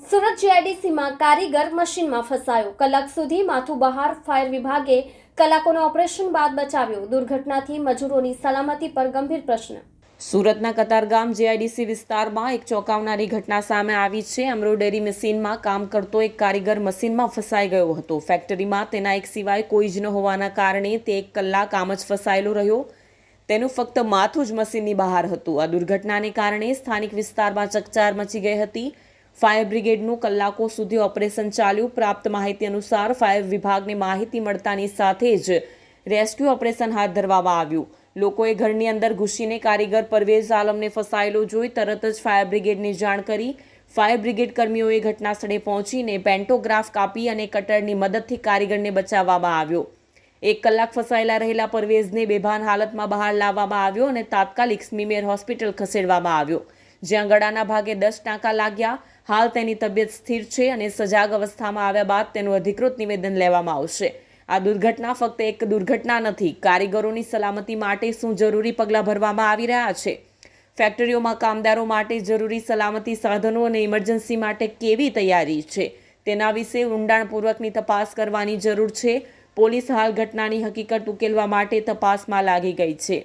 સુરત જીઆઈડીસીમાં કારીગર મશીનમાં ફસાયો. કલાક સુધી માથું બહાર ફાયર વિભાગે કલાકોના ઓપરેશન બાદ બચાવ્યો. દુર્ઘટનાથી મજૂરોની સલામતી પર ગંભીર પ્રશ્ન. સુરતના કતારગામ જેઆઈડીસી વિસ્તારમાં એક ચોંકાવનારી ઘટના સામે આવી છે. એમ્બ્રોઇડરી મશીનમાં કામ કરતો એક કારીગર મશીનમાં ફસાઈ ગયો હતો. ફેક્ટરીમાં તેના એક સિવાય કોઈ જ ન હોવાના કારણે તે એક કલાક આમ જ ફસાયેલો રહ્યો. તેનું ફક્ત માથું જ મશીનની બહાર હતું. આ દુર્ઘટનાને કારણે સ્થાનિક વિસ્તારમાં ચકચાર મચી ગઈ હતી. ફાયર બ્રિગેડનું કલાકો સુધી ઓપરેશન ચાલ્યું. પ્રાપ્ત માહિતી અનુસાર ફાયર વિભાગને માહિતી મળતાની સાથે જ રેસ્ક્યુ ઓપરેશન હાથ ધરવામાં આવ્યું. લોકોએ ઘરની અંદર ઘૂસીને કારીગર પરવેઝ આલમને ફસાયેલો જોઈ તરત જ ફાયર બ્રિગેડને જાણ કરી. ફાયર બ્રિગેડ કર્મીઓએ ઘટના સ્થળે પહોંચીને પેન્ટોગ્રાફ કાપી અને કટરની મદદથી કારીગરને બચાવવામાં આવ્યો. એક કલાક ફસાયેલા રહેલા પરવેઝને બેભાન હાલતમાં બહાર લાવવામાં આવ્યો અને તાત્કાલિક સ્મીમેર હોસ્પિટલ ખસેડવામાં આવ્યો. જ્યાં ગળાના ભાગે દસ ટાંકા લાગ્યા. હાલ તેની તબિયત સ્થિર છે અને સજાગ અવસ્થામાં આવ્યા બાદ તેનું અધિકૃત નિવેદન લેવામાં આવશે. આ દુર્ઘટના ફક્ત એક દુર્ઘટના નથી, કારીગરોની સલામતી માટે શું જરૂરી પગલાં ભરવામાં આવી રહ્યા છે? ફેક્ટરીઓમાં કામદારો માટે જરૂરી સલામતી સાધનો અને ઇમરજન્સી માટે કેવી તૈયારી છે? તેના વિશે ઊંડાણપૂર્વકની તપાસ કરવાની જરૂર છે. પોલીસ હાલ ઘટનાની હકીકત ઉકેલવા માટે તપાસમાં લાગી ગઈ છે.